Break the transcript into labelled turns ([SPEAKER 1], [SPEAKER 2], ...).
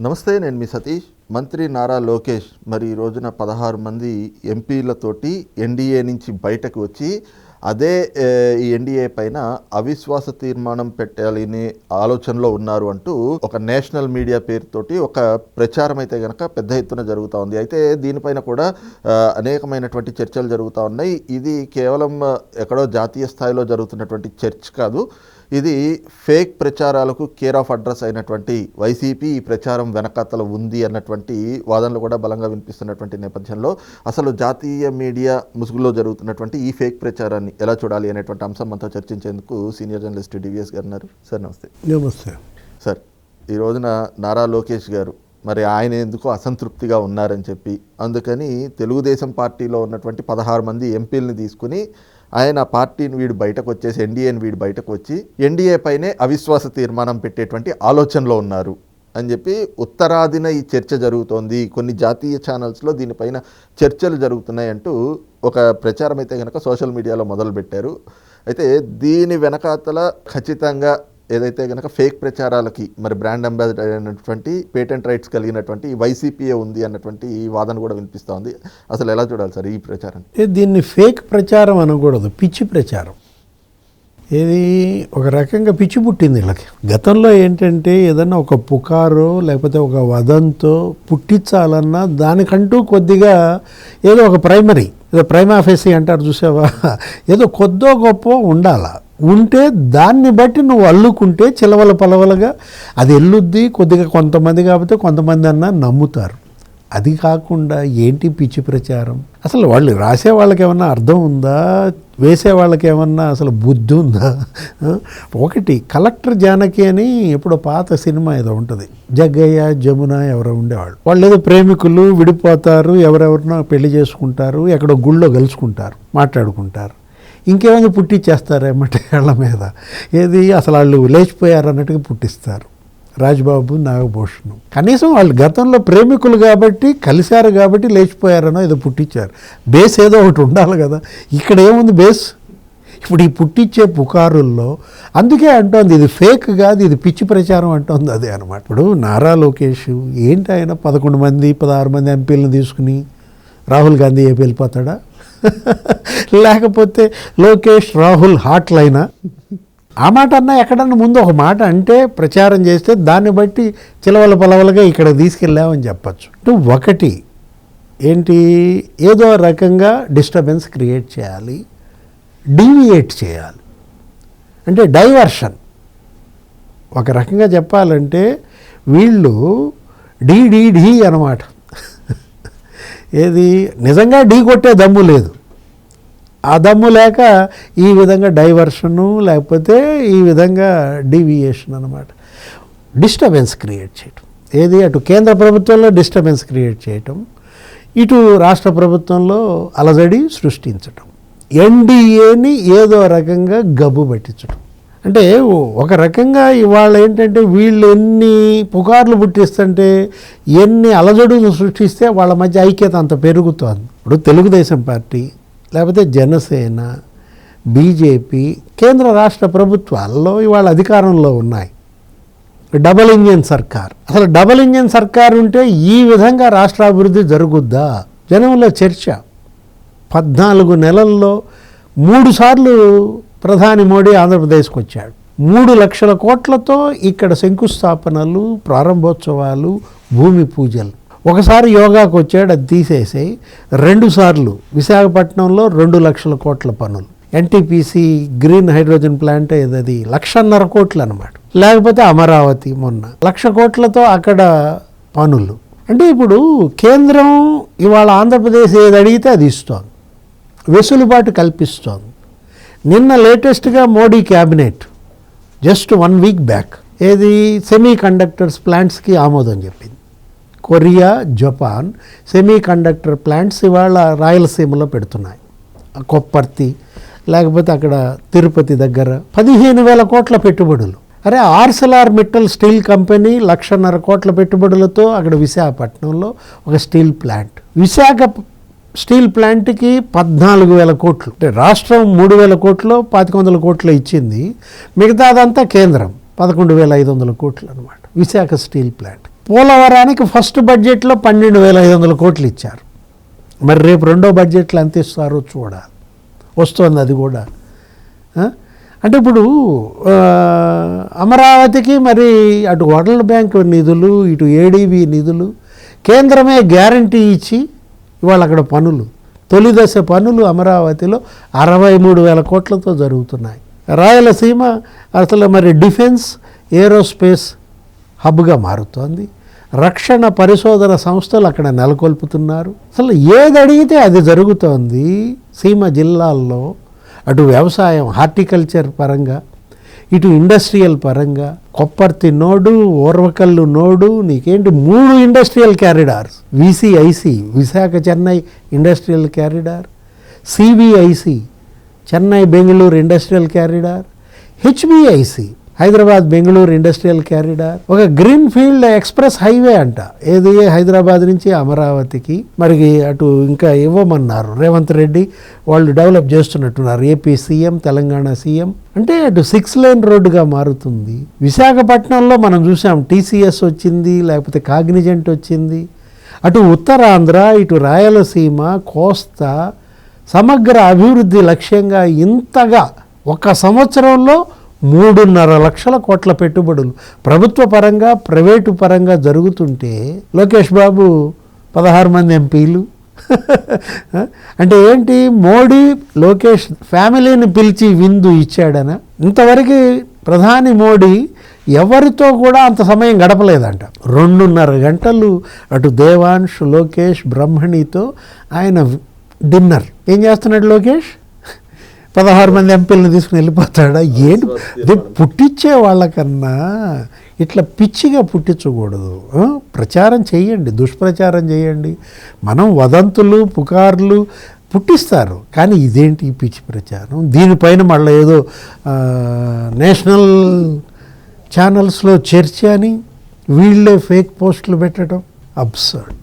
[SPEAKER 1] నమస్తే నేను మీ సతీష్. మంత్రి నారా లోకేష్ మరి ఈ రోజున పదహారు మంది ఎంపీలతోటి ఎన్డీఏ నుంచి బయటకు వచ్చి అదే ఈ ఎన్డీఏ పైన అవిశ్వాస తీర్మానం పెట్టాలని ఆలోచనలో ఉన్నారు అంటూ ఒక నేషనల్ మీడియా పేరుతోటి ఒక ప్రచారం అయితే కనుక పెద్ద ఎత్తున జరుగుతూ ఉంది. అయితే దీనిపైన కూడా అనేకమైనటువంటి చర్చలు జరుగుతూ ఉన్నాయి. ఇది కేవలం ఎక్కడో జాతీయ స్థాయిలో జరుగుతున్నటువంటి చర్చ్ కాదు. ఇది ఫేక్ ప్రచారాలకు కేర్ ఆఫ్ అడ్రస్ అయినటువంటి వైసీపీ ఈ ప్రచారం వెనకాతల ఉంది అన్నటువంటి వాదనలు కూడా బలంగా వినిపిస్తున్నటువంటి నేపథ్యంలో అసలు జాతీయ మీడియా ముసుగులో జరుగుతున్నటువంటి ఈ ఫేక్ ప్రచారాన్ని ఎలా చూడాలి అనేటువంటి అంశం మనతో చర్చించేందుకు సీనియర్ జర్నలిస్ట్ డివిఎస్ గారు ఉన్నారు. సార్ నమస్తే.
[SPEAKER 2] నమస్తే.
[SPEAKER 1] సార్ ఈ రోజున నారా లోకేష్ గారు మరి ఆయన ఎందుకో అసంతృప్తిగా ఉన్నారని చెప్పి అందుకని తెలుగుదేశం పార్టీలో ఉన్నటువంటి పదహారు మంది ఎంపీలని తీసుకుని ఆయన పార్టీని వీడు బయటకు వచ్చేసి ఎన్డీఏని వీడు బయటకు వచ్చి ఎన్డీఏ పైనే అవిశ్వాస తీర్మానం పెట్టేటువంటి ఆలోచనలో ఉన్నారు అని చెప్పి ఉత్తరాదిన ఈ చర్చ జరుగుతోంది. కొన్ని జాతీయ ఛానల్స్లో దీనిపైన చర్చలు జరుగుతున్నాయి అంటూ ఒక ప్రచారం అయితే కనుక సోషల్ మీడియాలో మొదలుపెట్టారు. అయితే దీని వెనకాతల ఖచ్చితంగా ఏదైతే కనుక ఫేక్ ప్రచారాలకి మరి బ్రాండ్ అంబాసిడర్ అయినటువంటి పేటెంట్ రైట్స్ కలిగినటువంటి వైసీపీఏ ఉంది అన్నటువంటి ఈ వాదన కూడా వినిపిస్తోంది అసలు ఎలా చూడాలి సార్ ఈ ప్రచారం
[SPEAKER 2] దీన్ని ఫేక్ ప్రచారం అనకూడదు పిచ్చి ప్రచారం. ఇది ఒక రకంగా పిచ్చి పుట్టింది వీళ్ళకి. గతంలో ఏంటంటే ఏదన్నా ఒక పుకారో లేకపోతే ఒక వదంతో పుట్టించాలన్నా దానికంటూ కొద్దిగా ఏదో ఒక ప్రైమరీ ఏదో ప్రైమ్ ఆఫీసీ అంటారు చూసావా? ఏదో కొద్దో గొప్ప ఉండాలా? ఉంటే దాన్ని బట్టి నువ్వు అల్లుకుంటే చిలవల పలవలగా అది ఎల్లుద్ది కొద్దిగా కొంతమంది కాకపోతే కొంతమంది అన్నా నమ్ముతారు. అది కాకుండా ఏంటి పిచ్చి ప్రచారం? అసలు వాళ్ళు రాసే వాళ్ళకి ఏమన్నా అర్థం ఉందా? వేసే వాళ్ళకి ఏమన్నా అసలు బుద్ధి ఉందా? ఒకటి కలెక్టర్ జానకి అని ఎప్పుడో పాత సినిమా ఏదో ఉంటుంది. జగ్గయ్య జమున ఎవరో ఉండేవాళ్ళు. వాళ్ళు ఏదో ప్రేమికులు విడిపోతారు ఎవరెవరినో పెళ్ళి చేసుకుంటారు ఎక్కడో గుళ్ళో కలుసుకుంటారు మాట్లాడుకుంటారు. ఇంకేమైనా పుట్టించేస్తారేమంటే వాళ్ళ మీద? ఏది? అసలు వాళ్ళు లేచిపోయారు అన్నట్టుగా పుట్టిస్తారు. రాజ్బాబు నాగభూషణం. కనీసం వాళ్ళు గతంలో ప్రేమికులు కాబట్టి కలిశారు కాబట్టి లేచిపోయారనో ఏదో పుట్టించారు బేస్ ఏదో ఒకటి ఉండాలి కదా. ఇక్కడ ఏముంది బేస్? ఇప్పుడు ఈ పుట్టించే పుకారుల్లో అందుకే అంటోంది ఇది ఫేక్ కాదు ఇది పిచ్చి ప్రచారం అంటోంది. అదే అనమాట ఇప్పుడు నారా లోకేష్ ఏంటి ఆయన పదకొండు మంది పదహారు మంది ఎంపీలను తీసుకుని రాహుల్ గాంధీ ఏపీ వెళ్ళిపోతాడా? లేకపోతే లోకేష్ రాహుల్ హాట్ లైనా ఆ మాట అన్నా ఎక్కడన్నా ముందు ఒక మాట అంటే ప్రచారం చేస్తే దాన్ని బట్టి చిలవల పలవలుగా ఇక్కడ తీసుకెళ్ళామని చెప్పచ్చు. అంటే ఒకటి ఏంటి? ఏదో రకంగా డిస్టర్బెన్స్ క్రియేట్ చేయాలి డీవియేట్ చేయాలి. అంటే డైవర్షన్. ఒక రకంగా చెప్పాలంటే వీళ్ళు డీడీడీ అనమాట ఏది? నిజంగా ఢీ కొట్టే దమ్ము లేదు. ఆ దమ్ము లేక ఈ విధంగా డైవర్షను లేకపోతే ఈ విధంగా డీవియేషన్ అనమాట డిస్టర్బెన్స్ క్రియేట్ చేయటం. ఏది? అటు కేంద్ర ప్రభుత్వంలో డిస్టర్బెన్స్ క్రియేట్ చేయటం. ఇటు రాష్ట్ర ప్రభుత్వంలో అలజడి సృష్టించటం. ఎన్డీఏని ఏదో రకంగా గబ్బు పట్టించడం అంటే ఒక రకంగా ఇవాళ ఏంటంటే వీళ్ళు ఎన్ని పుకార్లు పుట్టిస్తుంటే ఎన్ని అలజడులు సృష్టిస్తే వాళ్ళ మధ్య ఐక్యత అంత పెరుగుతోంది. ఇప్పుడు తెలుగుదేశం పార్టీ లేకపోతే జనసేన బీజేపీ కేంద్ర రాష్ట్ర ప్రభుత్వాల్లో ఇవాళ అధికారంలో ఉన్నాయి. డబల్ ఇంజన్ సర్కార్. అసలు డబల్ ఇంజన్ సర్కార్ ఉంటే ఈ విధంగా రాష్ట్ర అభివృద్ధి జరుగుద్దా? జనంలో చర్చ. పద్నాలుగు నెలల్లో మూడు సార్లు ప్రధాని మోడీ ఆంధ్రప్రదేశ్కి వచ్చాడు మూడు లక్షల కోట్లతో ఇక్కడ శంకుస్థాపనలు ప్రారంభోత్సవాలు భూమి పూజలు. ఒకసారి యోగాకు వచ్చాడు అది తీసేసి రెండుసార్లు విశాఖపట్నంలో రెండు లక్షల కోట్ల పనులు. ఎన్టీపీసీ గ్రీన్ హైడ్రోజన్ ప్లాంట్ ఏదది? లక్షన్నర కోట్లు అనమాట లేకపోతే అమరావతి మొన్న. లక్ష కోట్లతో అక్కడ పనులు. అంటే ఇప్పుడు కేంద్రం ఇవాళ ఆంధ్రప్రదేశ్ ఏది అడిగితే అది ఇస్తోంది. వెసులుబాటు కల్పిస్తోంది. నిన్న లేటెస్ట్గా Modi cabinet just one week back ఏది సెమీ కండక్టర్స్ ప్లాంట్స్కి ఆమోదం చెప్పింది. Korea Japan semi conductor plants ఇవాళ రాయలసీమలో పెడుతున్నాయి. కొప్పర్తి లేకపోతే అక్కడ తిరుపతి దగ్గర పదిహేను వేల కోట్ల పెట్టుబడులు. అరే ఆర్సెలార్ మిట్టల్ స్టీల్ కంపెనీ లక్షన్నర కోట్ల పెట్టుబడులతో అక్కడ విశాఖపట్నంలో ఒక స్టీల్ ప్లాంట్. విశాఖ స్టీల్ ప్లాంట్కి పద్నాలుగు వేల కోట్లు. అంటే రాష్ట్రం మూడు వేల కోట్లు పాతిక వందల కోట్లు ఇచ్చింది. మిగతాదంతా కేంద్రం పదకొండు వేల ఐదు వందల కోట్లు అనమాట విశాఖ స్టీల్ ప్లాంట్. పోలవరానికి ఫస్ట్ బడ్జెట్లో పన్నెండు వేల ఐదు వందల కోట్లు ఇచ్చారు. మరి రేపు రెండో బడ్జెట్లో ఎంత ఇస్తారో చూడాలి వస్తుంది అది కూడా. అంటే ఇప్పుడు అమరావతికి మరి అటు వరల్డ్ బ్యాంక్ నిధులు ఇటు ఏడీబీ నిధులు కేంద్రమే గ్యారంటీ ఇచ్చి ఇవాళ అక్కడ పనులు. తొలి దశ పనులు అమరావతిలో అరవై మూడు వేల కోట్లతో జరుగుతున్నాయి. రాయలసీమ అసలు మరి డిఫెన్స్ ఏరోస్పేస్ హబ్గా మారుతోంది. రక్షణ పరిశోధన సంస్థలు అక్కడ నెలకొల్పుతున్నారు. అసలు ఏది అడిగితే అది జరుగుతోంది. సీమ జిల్లాల్లో అటు వ్యవసాయం హార్టికల్చర్ పరంగా ఇటు ఇండస్ట్రియల్ పరంగా కొప్పర్తి నోడు ఓర్వకల్లు నోడు నీకేంటి మూడు industrial corridors? VCIC Visakha Chennai industrial corridor CBIC Chennai Bengaluru industrial corridor HBIC Hyderabad Bengaluru industrial corridor ఒక గ్రీన్ ఫీల్డ్ ఎక్స్ప్రెస్ హైవే అంట. ఏది? హైదరాబాద్ నుంచి అమరావతికి. మరి అటు ఇంకా ఇవ్వమన్నారు. రేవంత్ రెడ్డి వాళ్ళు develop చేస్తున్నట్టున్నారు. AP CM Telangana CM. అంటే అటు సిక్స్ లేన్ రోడ్డుగా మారుతుంది. విశాఖపట్నంలో మనం చూసాం టీసీఎస్ వచ్చింది లేకపోతే కాగ్నిజెంట్ వచ్చింది. అటు ఉత్తరాంధ్ర ఇటు రాయలసీమ కోస్తా సమగ్ర అభివృద్ధి లక్ష్యంగా ఇంతగా ఒక సంవత్సరంలో మూడున్నర లక్షల కోట్ల పెట్టుబడులు. ప్రభుత్వ పరంగా ప్రైవేటు పరంగా జరుగుతుంటే లోకేష్ బాబు పదహారు మంది ఎంపీలు. అంటే ఏంటి? మోడీ లోకేష్ ఫ్యామిలీని పిలిచి విందు ఇచ్చాడన. ఇంతవరకు ప్రధాని మోడీ ఎవరితో కూడా అంత సమయం గడపలేదంట. రెండున్నర గంటలు అటు దేవాంశ్ లోకేష్ బ్రహ్మణితో ఆయన డిన్నర్. ఏం చేస్తున్నాడు లోకేష్? పదహారు మంది ఎంపీలను తీసుకుని వెళ్ళిపోతాడా? ఏంటి? ఇది పుట్టించే వాళ్ళకన్నా ఇట్లా పిచ్చిగా పుట్టించకూడదు? ప్రచారం చేయండి దుష్ప్రచారం చేయండి మనం వదంతులు పుకార్లు పుట్టిస్తారు. కానీ ఇదేంటి ఈ పిచ్చి ప్రచారం? దీనిపైన మళ్ళీ ఏదో నేషనల్ ఛానల్స్లో చర్చ అని వీళ్ళే ఫేక్ పోస్టులు పెట్టడం అబ్సర్డ్.